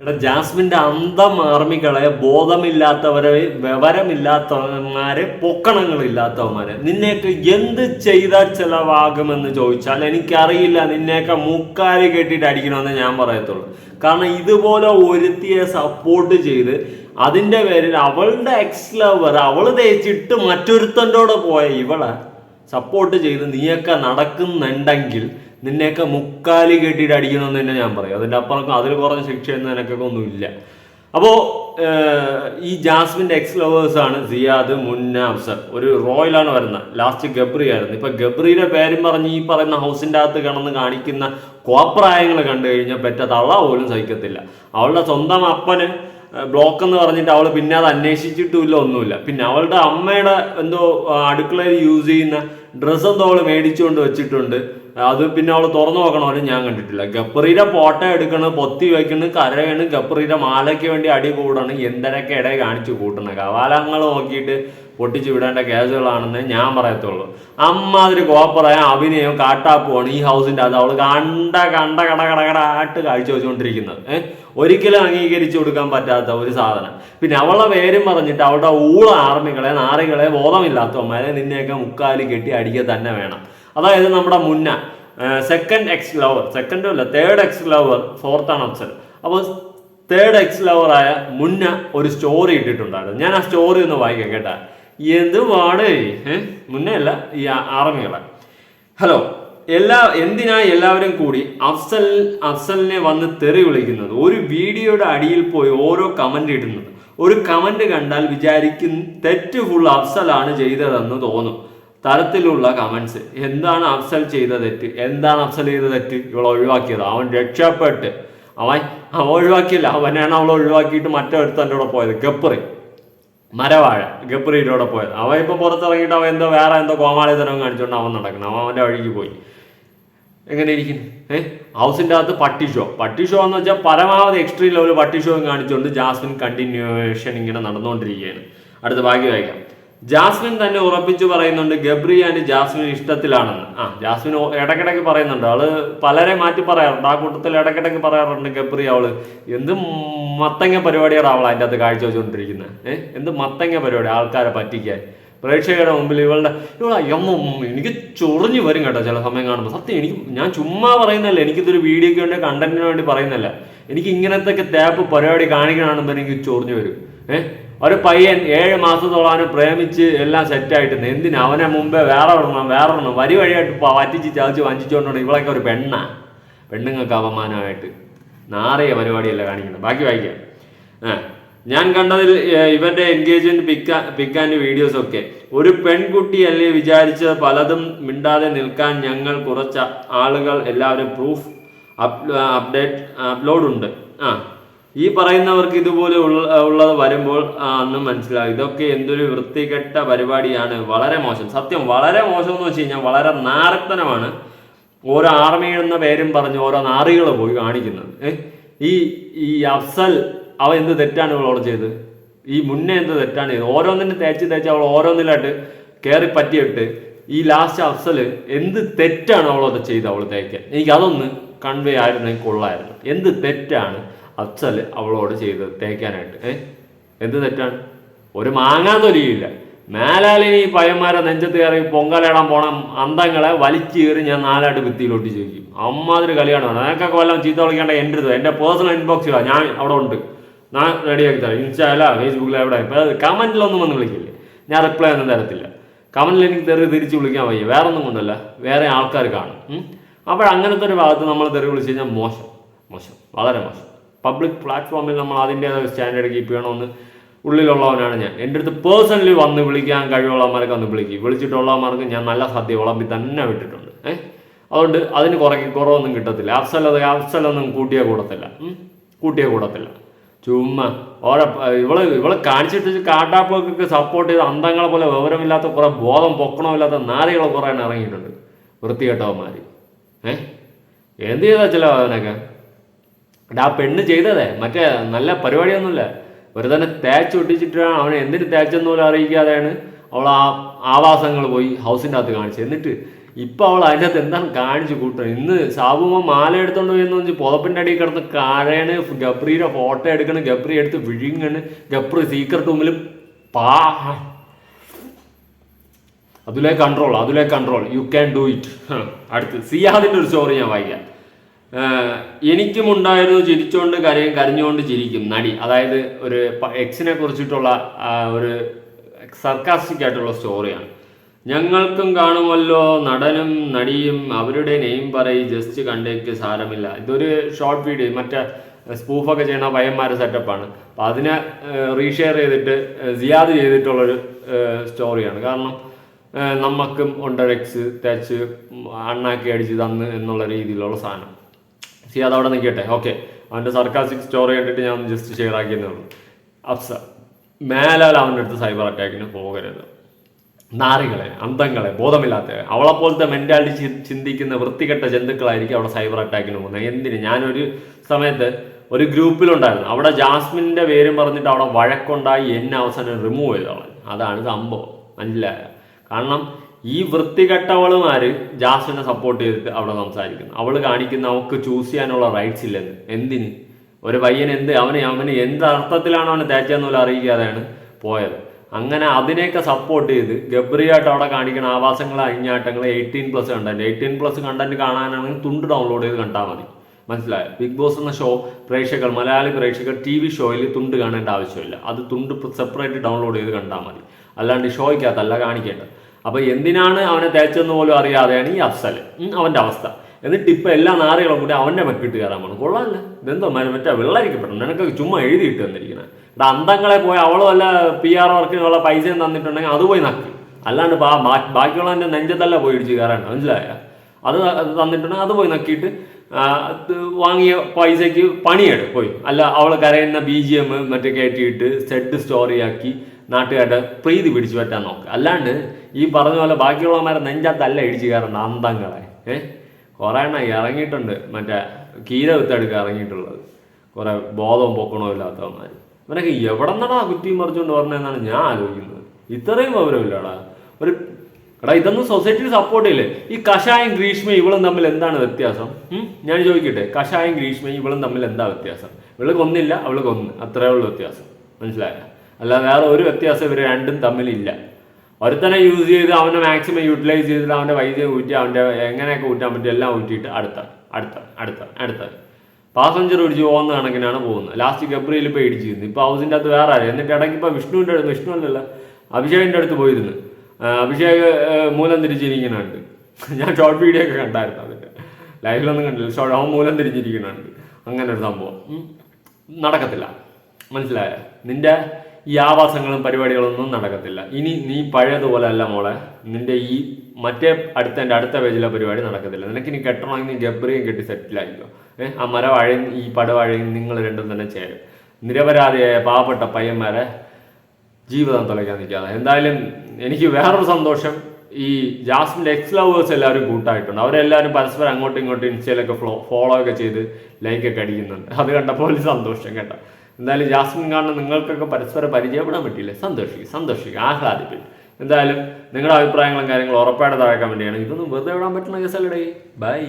എടാ ജാസ്മിന്റെ അന്തം ആർമികളെ ബോധമില്ലാത്തവരെ വിവരമില്ലാത്തവന്മാരെ പൊക്കണങ്ങളില്ലാത്തവന്മാരെ. നിന്നെയൊക്കെ എന്ത് ചെയ്താൽ ചെലവാകുമെന്ന് ചോദിച്ചാൽ എനിക്കറിയില്ല നിന്നെയൊക്കെ മുക്കാൽ കെട്ടിയിട്ട് അടിക്കണമെന്ന് ഞാൻ പറയത്തുള്ളൂ. കാരണം ഇതുപോലെ ഒരുത്തിയെ സപ്പോർട്ട് ചെയ്ത് അതിന്റെ പേരിൽ അവളുടെ എക്സ് ലവർ അവൾ തേച്ചിട്ട് മറ്റൊരുത്തന്റെ പോയ ഇവളെ സപ്പോർട്ട് ചെയ്ത് നീയൊക്കെ നടക്കുന്നുണ്ടെങ്കിൽ നിന്നെയൊക്കെ മുക്കാലി കെട്ടിയിട്ട് അടിക്കണമെന്ന് തന്നെ ഞാൻ പറയും. അതിന്റെ അപ്പുറം അതിൽ കുറഞ്ഞ ശിക്ഷയൊന്നും നിനക്കൊക്കെ ഒന്നുമില്ല അപ്പോൾ ഈ ജാസ്മിന്റെ എക്സ് ലവേഴ്സ് ആണ് സിയാദ് മുന്ന അഫ്സർ ഒരു റോയലാണ് വരുന്നത്. ലാസ്റ്റ് ഗബ്രി ആയിരുന്നു. ഇപ്പം ഗബ്രിയുടെ പേരും പറഞ്ഞ് ഈ പറയുന്ന ഹൗസിന്റെ അകത്ത് കിടന്ന് കാണിക്കുന്ന കോപ്രായങ്ങൾ കണ്ടു കഴിഞ്ഞാൽ പെറ്റ തള്ള പോലും സഹിക്കത്തില്ല. അവളുടെ സ്വന്തം അപ്പന് ബ്ലോക്ക് എന്ന് പറഞ്ഞിട്ട് അവൾ പിന്നെ അത് അന്വേഷിച്ചിട്ടുമില്ല ഒന്നുമില്ല. പിന്നെ അവളുടെ അമ്മയുടെ എന്തോ അടുക്കളയിൽ യൂസ് ചെയ്യുന്ന ഡ്രസ്സ് എന്തോ അവൾ മേടിച്ചുകൊണ്ട് വെച്ചിട്ടുണ്ട്. അത് പിന്നെ അവൾ തുറന്നു നോക്കണമെന്ന് ഞാൻ കണ്ടിട്ടില്ല. ഗപ്പറിയുടെ ഫോട്ടോ എടുക്കണ് പൊത്തി വെക്കണ് കരയണ് ഗപ്പറിയുടെ മാലയ്ക്ക് വേണ്ടി അടി കൂടണ് എന്തിനൊക്കെ ഇടയിൽ കാണിച്ചു കൂട്ടണ. കവാലങ്ങൾ നോക്കിയിട്ട് പൊട്ടിച്ചു വിടേണ്ട കേസുകളാണെന്ന് ഞാൻ പറയത്തുള്ളൂ. അമ്മാതിരി കോപ്പറായ അഭിനയം കാട്ടാപ്പുമാണ് ഈ ഹൗസിന്റെ അത് അവൾ കണ്ട കണ്ട കട കട കട ആട്ട് കാഴ്ച വെച്ചുകൊണ്ടിരിക്കുന്നത്. ഏഹ് ഒരിക്കലും അംഗീകരിച്ചു കൊടുക്കാൻ പറ്റാത്ത ഒരു സാധനം. പിന്നെ അവളുടെ പേരും പറഞ്ഞിട്ട് അവളുടെ ഊള ആർമികളെ നാറികളെ ബോധമില്ലാത്തവന്മാരെ നിന്നെയൊക്കെ മുക്കാലി കെട്ടി അടിക്കുക തന്നെ വേണം. അതായത് നമ്മുടെ മുന്ന സെക്കൻഡ് എക്സ് ലവർ സെക്കൻഡും അല്ല തേർഡ് എക്സ് ലവർ ഫോർത്ത് ആണ് ഓപ്ഷൻ അപ്പോൾ തേർഡ് എക്സ് ലവർ ആയ മുന്ന ഒരു സ്റ്റോറി ഇട്ടിട്ടുണ്ടായിരുന്നു. ഞാൻ ആ സ്റ്റോറി ഒന്ന് വായിക്കാം കേട്ടാ. എന്തുവാണ്? മുന്നേ അല്ല ഈ ആർമികളെ ഹലോ എല്ലാ എന്തിനാ എല്ലാവരും കൂടി അഫ്സൽ അഫ്സലിനെ വന്ന് തെറി വിളിക്കുന്നത്? ഒരു വീഡിയോയുടെ അടിയിൽ പോയി ഓരോ കമന്റ് ഇടുന്നത്. ഒരു കമന്റ് കണ്ടാൽ വിചാരിക്കും തെറ്റ് ഫുൾ അഫ്സലാണ് ചെയ്തതെന്ന് തോന്നും. തരത്തിലുള്ള കമൻസ് എന്താണ് അഫ്സൽ ചെയ്ത തെറ്റ്? എന്താണ് അഫ്സൽ ചെയ്ത തെറ്റ്? ഇവളെ ഒഴിവാക്കിയത്. അവൻ രക്ഷപ്പെട്ട്. അവൻ അവൻ ഒഴിവാക്കിയില്ല. അവനാണ് അവളെ ഒഴിവാക്കിയിട്ട് മറ്റൊരുത്തന്റെ കൂടെ പോയത്. ഗപ്പറി മരവാഴ. ഗപ്പറിയുടെ കൂടെ പോയത്. അവൻ ഇപ്പൊ പുറത്തിറങ്ങിയിട്ട് അവൻ എന്തോ വേറെ എന്തോ കോമാളിതരം കാണിച്ചുകൊണ്ട് അവൻ നടക്കണം അവൻ അവന്റെ വഴിക്ക് പോയി. എങ്ങനെ ഇരിക്കുന്നു? ഏ? ഹൗസിന്റെ അകത്ത് പട്ടി ഷോ. പട്ടി ഷോ എന്ന് വെച്ചാൽ പരമാവധി എക്സ്ട്രീം ലെവൽ പട്ടി ഷോ കാണിച്ചുകൊണ്ട് ജാസ്മിൻ കണ്ടിന്യൂഷൻ ഇങ്ങനെ നടന്നുകൊണ്ടിരിക്കുകയാണ് അടുത്ത ഭാഗ്യം വായിക്കാം. ജാസ്മിൻ തന്നെ ഉറപ്പിച്ചു പറയുന്നുണ്ട് ഗബ്രി ആൻഡ് ജാസ്മിൻ ഇഷ്ടത്തിലാണെന്ന്. ആ ജാസ്മിൻ ഇടയ്ക്കിടയ്ക്ക് പറയുന്നുണ്ട്. അവൾ പലരെ മാറ്റി പറയാറുണ്ട്. ആ കൂട്ടത്തിൽ ഇടയ്ക്കിടയ്ക്ക് പറയാറുണ്ട് ഗബ്രി അവൾ എന്ത് മത്തങ്ങ പരിപാടിയാണ് അവൾ അതിന്റെ അകത്ത് കാഴ്ച വെച്ചുകൊണ്ടിരിക്കുന്നത്. ഏഹ് എന്ത് മത്തങ്ങ പരിപാടി ആൾക്കാരെ പറ്റിക്കാൻ. പ്രേക്ഷകരുടെ മുമ്പിൽ ഇവളുടെ ഇവളെ എമ്മ എനിക്ക് ചൊറിഞ്ഞു വരും കേട്ടോ ചില സമയം കാണുമ്പോൾ സത്യം എനിക്ക് ഞാൻ ചുമ്മാ പറയുന്നല്ല എനിക്കിതൊരു വീഡിയോയ്ക്ക് വേണ്ടി കണ്ടന്റിന് വേണ്ടി പറയുന്നല്ല എനിക്ക് ഇങ്ങനത്തെ ടാപ്പ് പരിപാടി കാണിക്കണമെന്ന് എനിക്ക് ചൊറിഞ്ഞു വരും. ഏഹ് ഒരു പയ്യൻ ഏഴ് മാസത്തോളം പ്രേമിച്ച് എല്ലാം സെറ്റായിട്ടുണ്ട്. എന്തിനാ? അവനെ മുമ്പേ വേറെ ഇടണം വേറെ ഇടണം വരി വഴിയായിട്ട് വറ്റിച്ച് ചതച്ച് വഞ്ചിച്ചുകൊണ്ടാണ് ഇവളൊക്കെ ഒരു പെണ്ണാ. പെണ്ണുങ്ങൾക്ക് അപമാനമായിട്ട്. നാറിയ പരിപാടിയല്ല കാണിക്കുന്നത്. ബാക്കി വായിക്കാം. ഞാൻ കണ്ടതിൽ ഇവന്റെ എൻഗേജ്മെന്റ് പിക്ക പിക്കാന്റെ വീഡിയോസ് ഒക്കെ. ഒരു പെൺകുട്ടി അല്ലേ വിചാരിച്ചത് പലതും മിണ്ടാതെ നിൽക്കാൻ ഞങ്ങൾ കുറച്ച് ആളുകൾ എല്ലാവരും പ്രൂഫ് അപ്ഡേറ്റ് അപ്ലോഡ് ഉണ്ട്. ആ ഈ പറയുന്നവർക്ക് ഇതുപോലെ ഉള്ളത് വരുമ്പോൾ അന്നും മനസ്സിലാകും ഇതൊക്കെ എന്തൊരു വൃത്തികെട്ട പരിപാടിയാണ്. വളരെ മോശം. സത്യം വളരെ മോശം എന്ന് വെച്ച് കഴിഞ്ഞാൽ വളരെ നാരത്തനമാണ് ഓരോ ആർമി എന്ന പേരും പറഞ്ഞ് ഓരോ നാറികൾ പോയി കാണിക്കുന്നത്. ഈ ഈ അഫ്സൽ അവ എന്ത് തെറ്റാണ് ഇവളോട് ചെയ്തത്? ഈ മുന്നേ എന്ത് തെറ്റാണ് ചെയ്തത്? ഓരോന്നിനും തേച്ച് തേച്ച് അവൾ ഓരോന്നിലായിട്ട് കയറി പറ്റിയിട്ട് ഈ ലാസ്റ്റ് അഫ്സൽ എന്ത് തെറ്റാണ് അവളത് ചെയ്ത് അവൾ തേക്കാൻ? എനിക്ക് അതൊന്ന് കൺവേ ആയിരുന്നെങ്കിൽ കൊള്ളായിരുന്നു എന്ത് തെറ്റാണ് അഫ്സൽ അവളോട് ചെയ്ത് തേക്കാനായിട്ട്. ഏ? എന്ത് തെറ്റാണ്? ഒരു മാങ്ങാൻ തൊലിയില്ല. മേലാലിനി പയ്യന്മാരെ നെഞ്ചത്ത് കയറി പൊങ്കലിടാൻ പോണം അന്തങ്ങളെ വലിച്ചു കയറി ഞാൻ നാലായിട്ട് ഭിത്തിയിലോട്ട് ചോദിക്കും. അമ്മാതിരി കളിയാണ്. നിനക്കൊക്കെ വല്ലതും ചീത്ത വിളിക്കേണ്ട എന്റെ അടുത്ത് എന്റെ പേഴ്സണൽ ഇൻബോക്സിലാണ് ഞാൻ അവിടെ ഉണ്ട്. ഞാൻ റെഡിയാക്കി തരാം. ഇൻസ്റ്റാല ഫേസ്ബുക്കിൽ എവിടെ? കമന്റിലൊന്നും വന്ന് വിളിക്കില്ലേ? ഞാൻ റിപ്ലൈ ഒന്നും തരത്തില്ല. കമന്റിൽ എനിക്ക് തെറി തിരിച്ച് വിളിക്കാൻ വയ്യ. വേറെ ഒന്നും കൊണ്ടല്ല. വേറെ ആൾക്കാർ കാണും. അപ്പോൾ അങ്ങനത്തെ ഒരു ഭാഗത്ത് നമ്മൾ തെറി വിളിച്ച് കഴിഞ്ഞാൽ മോശം. മോശം. വളരെ മോശം. പബ്ലിക് പ്ലാറ്റ്ഫോമിൽ നമ്മൾ അതിന്റേതായ സ്റ്റാൻഡേർഡ് കീപ്പ് ചെയ്യണമെന്ന് ഉള്ളിലുള്ളവനാണ് ഞാൻ. എന്റെ അടുത്ത് പേഴ്സണലി വന്ന് വിളിക്കാൻ കഴിവുള്ളവന്മാരൊക്കെ വന്ന് വിളിക്കും. വിളിച്ചിട്ടുള്ളവന്മാർക്ക് ഞാൻ നല്ല സദ്യ വിളമ്പി തന്നെ വിട്ടിട്ടുണ്ട്. ഏഹ് അതുകൊണ്ട് അതിന് കുറയ്ക്ക് കുറവൊന്നും കിട്ടത്തില്ല. അഫ്സലത അഫ്സലൊന്നും കൂട്ടിയേ കൂടത്തില്ല. കൂട്ടിയ കൂടത്തില്ല. ചുമ്മാ ഓരോ ഇവൾ ഇവൾ കാണിച്ചിട്ട് കാട്ടാപ്പൊക്കെ സപ്പോർട്ട് ചെയ്ത് അന്തങ്ങളെ പോലെ വിവരമില്ലാത്ത കുറെ ബോധം പൊക്കണമില്ലാത്ത നാരികളെ കുറേ ഇറങ്ങിയിട്ടുണ്ട്. വൃത്തികെട്ടവന്മാര്. ഏഹ് എന്ത് ചെയ്താ ചില അതിനൊക്കെ എടാ ആ പെണ്ണ് ചെയ്തതേ. മറ്റേ നല്ല പരിപാടിയൊന്നുമില്ല. വെറുതെ തന്നെ തേച്ച് ഒട്ടിച്ചിട്ടാണ് അവനെ എന്തിന് തേച്ചെന്ന് പോലും അറിയിക്കാതെയാണ് അവൾ ആ ആവാസങ്ങൾ പോയി ഹൗസിന്റെ അകത്ത് കാണിച്ചത്. എന്നിട്ട് ഇപ്പം അവൾ അതിന്റെ അകത്ത് എന്താണ് കാണിച്ചു കൂട്ടുന്നത്? ഇന്ന് സാബുമ മാല എടുത്തോണ്ട് പോയെന്ന് വെച്ച് പുതപ്പിന്റെ അടിയിൽ കിടന്ന് കരയണ്. ഗബ്രിയുടെ ഫോട്ടോ എടുക്കണ് ഗബ്രി എടുത്ത് വിഴുങ്ങണ്. ഗബ്രി സീക്രട്ട് റൂമിൽ പാ. അതിലെ കൺട്രോൾ അതിലെ control you can do it അടുത്ത് സിയാദിന്റെ ഒരു സ്റ്റോറി ഞാൻ വായിക്കാം. എനിക്കും ഉണ്ടായിരുന്നു ചിരിച്ചുകൊണ്ട് കരയും കരഞ്ഞുകൊണ്ട് ചിരിക്കും നടി. അതായത് ഒരു എക്സിനെ കുറിച്ചിട്ടുള്ള ഒരു സർക്കാസ്റ്റിക് ആയിട്ടുള്ള സ്റ്റോറിയാണ് ഞങ്ങൾക്കും കാണുമല്ലോ നടനും നടിയും അവരുടെ നെയിം പറയി ജസ്റ്റ് കണ്ടേക്ക് സാരമില്ല. ഇതൊരു ഷോർട്ട് വീഡിയോ മറ്റേ സ്പൂഫൊക്കെ ചെയ്യുന്ന പയ്യന്മാരുടെ സെറ്റപ്പാണ് അപ്പം അതിനെ റീഷെയർ ചെയ്തിട്ട് സിയാദ് ചെയ്തിട്ടുള്ളൊരു സ്റ്റോറിയാണ് കാരണം നമുക്കും ഉണ്ടരക്സ് തേച്ച് അണ്ണാക്കി അടിച്ച് തന്ന് എന്നുള്ള രീതിയിലുള്ള സാധനം. സിയാദ് അവിടെ നിൽക്കട്ടെ. ഓക്കെ അവന്റെ സർക്കാസിക് സ്റ്റോറി കണ്ടിട്ട് ഞാൻ ജസ്റ്റ് ഷെയർ ആക്കിയെന്നേ അഫ്സ മേലാൽ അവന്റെ അടുത്ത് സൈബർ അറ്റാക്കിന് പോകരുത്. നാറികളെ അന്തങ്ങളെ ബോധമില്ലാത്ത അവളെ പോലത്തെ മെന്റാലിറ്റി ചിന്തിക്കുന്ന വൃത്തികെട്ട ജന്തുക്കളായിരിക്കും അവിടെ സൈബർ അറ്റാക്കിന് പോകുന്നത്. എന്തിന്? ഞാനൊരു സമയത്ത് ഒരു ഗ്രൂപ്പിലുണ്ടായിരുന്നു. അവിടെ ജാസ്മിന്റെ പേരും പറഞ്ഞിട്ട് അവിടെ വഴക്കുണ്ടായി എന്നെ അവസാനം റിമൂവ് ചെയ്തോളാം അതാണ് സംഭവം. മനസ്സിലായ? കാരണം ഈ വൃത്തികെട്ടവളുമാര് ജാസ്മിനെ സപ്പോർട്ട് ചെയ്തിട്ട് അവിടെ സംസാരിക്കുന്നു. അവൾ കാണിക്കുന്ന അവൾക്ക് ചൂസ് ചെയ്യാനുള്ള റൈറ്റ്സ് ഇല്ലെന്ന്. എന്തിന്? ഒരു പയ്യൻ എന്ത് അവന് അവന് എന്ത് അർത്ഥത്തിലാണ് അവനെ തേച്ചെന്ന് പോലും അറിയിക്കാതെയാണ് പോയത്. അങ്ങനെ അതിനെയൊക്കെ സപ്പോർട്ട് ചെയ്ത് ഗബ്രിയായിട്ട് അവിടെ കാണിക്കുന്ന ആവാസങ്ങൾ അഴിഞ്ഞാട്ടങ്ങൾ eighteen plus content eighteen plus content കാണാനാണെങ്കിൽ തുണ്ട് ഡൗൺലോഡ് ചെയ്ത് കണ്ടാൽ മതി. മനസ്സിലായോ? ബിഗ് ബോസ് എന്ന ഷോ പ്രേക്ഷകർ മലയാളി പ്രേക്ഷകർ ടി വി ഷോയിൽ തുണ്ട് കാണേണ്ട ആവശ്യമില്ല. അത് തുണ്ട് സെപ്പറേറ്റ് ഡൗൺലോഡ് ചെയ്ത് കണ്ടാൽ മതി. അല്ലാണ്ട് ഷോയ്ക്കകത്തല്ല കാണിക്കേണ്ടത്. അപ്പോൾ എന്തിനാണ് അവനെ തേച്ചതെന്ന് പോലും അറിയാതെയാണ് ഈ അഫ്സൽ അവന്റെ അവസ്ഥ. എന്നിട്ട് ഇപ്പൊ എല്ലാ നാറികളും കൂടി അവന്റെ മക്കിട്ട് കയറാൻ പോകണം കൊള്ളാല്ല. ഇതെന്തോ മറ്റേ വെള്ളരിക്കപ്പെടണം. നിനക്ക് ചുമ്മാ എഴുതിയിട്ട് തന്നിരിക്കുന്നത് ഇവിടെ അന്തങ്ങളെ പോയി അവൾ വല്ല പി ആർ വർക്കിനുള്ള പൈസയും തന്നിട്ടുണ്ടെങ്കിൽ അത് പോയി നക്കി. അല്ലാണ്ട് ബാ- ബാ- ബാക്കിയുള്ളതിന്റെ നെഞ്ചത്തല്ല പോയി ഇടിച്ച് കയറാണ്ട് മനസ്സിലായ? അത് തന്നിട്ടുണ്ടെങ്കിൽ അത് പോയി നക്കിയിട്ട് വാങ്ങിയ പൈസയ്ക്ക് പണിയെടു. പോയി. അല്ല അവൾ കരയുന്ന ബി ജി എം മറ്റേ കയറ്റിയിട്ട് സെഡ് സ്റ്റോറിയാക്കി നാട്ടുകാരുടെ പ്രീതി പിടിച്ചു പറ്റാൻ നോക്കുക അല്ലാണ്ട് ഈ പറഞ്ഞ പോലെ ബാക്കിയുള്ളവന്മാരെ നെഞ്ചാത്തല്ല ഇടിച്ചു കയറേണ്ട അന്തങ്ങളെ ഏഹ് കുറേ എണ്ണം ഇറങ്ങിയിട്ടുണ്ട്. മറ്റേ കീര വിത്തെടുക്കാൻ ഇറങ്ങിയിട്ടുള്ളത്. കുറെ ബോധവും പൊക്കണവും ഇല്ലാത്തവന്മാർ ഇവനൊക്കെ എവിടെ നിന്നാടാ കുറ്റിയും മറിച്ചുകൊണ്ട് പറഞ്ഞതെന്നാണ് ഞാൻ ആലോചിക്കുന്നത്. ഇത്രയും വിവരമില്ലടാ ഒരു എടാ ഇതൊന്നും സൊസൈറ്റിയിൽ സപ്പോർട്ട് ചെയ്യില്ലേ ഈ കഷായം ഗ്രീഷ്മ ഇവളും തമ്മിൽ എന്താണ് വ്യത്യാസം? ഞാൻ ചോദിക്കട്ടെ കഷായം ഗ്രീഷ്മ ഇവളും തമ്മിൽ എന്താ വ്യത്യാസം? ഇവൾക്ക് ഒന്നില്ല അവൾക്ക് ഒന്ന് അത്രേ ഉള്ളൂ വ്യത്യാസം. മനസ്സിലായ? അല്ല വേറെ ഒരു വ്യത്യാസം ഇവർ രണ്ടും തമ്മിലില്ല. ഒരുത്തനെ യൂസ് ചെയ്ത് അവനെ മാക്സിമം യൂട്ടിലൈസ് ചെയ്തിട്ട് അവന്റെ വൈദ്യം ഊറ്റി അവന്റെ എങ്ങനെയൊക്കെ ഊറ്റാൻ പറ്റും എല്ലാം ഊറ്റിയിട്ട് അടുത്ത അടുത്ത അടുത്ത അടുത്ത. പാസഞ്ചർ ഒഴിച്ച് പോകുന്ന കണക്കിനാണ് പോകുന്നത്. ലാസ്റ്റ് ഗബ്രിയിൽ ഇപ്പോൾ ഇടിച്ചിരുന്നു ഇപ്പോൾ ഹൗസിന്റെ അകത്ത് വേറെ ആരും? എന്നിട്ട് ഇടയ്ക്ക് ഇപ്പോൾ വിഷ്ണുവിന്റെ അടുത്ത് വിഷ്ണു അല്ലല്ല അഭിഷേകിന്റെ അടുത്ത് പോയിരുന്നു. അഭിഷേക് മൂലം തിരിച്ചിരിക്കുന്നുണ്ട്. ഞാൻ ഷോർട്ട് വീഡിയോ ഒക്കെ കണ്ടായിരുന്നു അതിന്റെ ലൈവിലൊന്നും കണ്ടില്ല. ഷോർട്ട് അവൻ മൂലം തിരിഞ്ഞിരിക്കുന്നുണ്ട് അങ്ങനെ ഒരു സംഭവം. നടക്കത്തില്ല. മനസ്സിലായ? നിന്റെ ഈ ആവാസങ്ങളും പരിപാടികളൊന്നും നടക്കത്തില്ല. ഇനി നീ പഴയതുപോലെ അല്ല മോളെ. നിന്റെ ഈ മറ്റേ അടുത്ത എന്റെ അടുത്ത പേജിലെ പരിപാടി നടക്കത്തില്ല. നിനക്ക് ഇനി കെട്ടണമെങ്കിൽ ഗബ്രിയും കെട്ടി സെറ്റിലായിരിക്കും ഏഹ് ആ മരവാഴയും ഈ പടവാഴയും നിങ്ങൾ രണ്ടും തന്നെ ചേരും. നിരപരാധിയായ പാവപ്പെട്ട പയ്യന്മാരെ ജീവിതം തുലയ്ക്കാൻ നിൽക്കാതെ. എന്തായാലും എനിക്ക് വേറൊരു സന്തോഷം. ഈ ജാസ്മിന്റെ എക്സ് ലവേഴ്സ് എല്ലാവരും കൂട്ടായിട്ടുണ്ട്. അവരെല്ലാവരും പരസ്പരം അങ്ങോട്ടും ഇങ്ങോട്ടും ഇൻസ്റ്റയിലൊക്കെ ഫോളോ ഒക്കെ ചെയ്ത് ലൈക്കൊക്കെ അടിക്കുന്നുണ്ട്. അത് കണ്ടപ്പോൾ ഒരു സന്തോഷം കേട്ടോ. എന്തായാലും ജാസ്മിൻ കാണുന്ന നിങ്ങൾക്കൊക്കെ പരസ്പരം പരിചയപ്പെടാൻ പറ്റിയില്ലേ? സന്തോഷിക്കുക സന്തോഷിക്കുക ആഹ്ലാദിപ്പിക്കും. എന്തായാലും നിങ്ങളുടെ അഭിപ്രായങ്ങളും കാര്യങ്ങളും ഉറപ്പായിട്ട് താഴേക്കാൻ വേണ്ടിയാണ് ഇതൊന്നും വെറുതെ വിടാൻ പറ്റുന്ന കേസല്ലേ ബൈ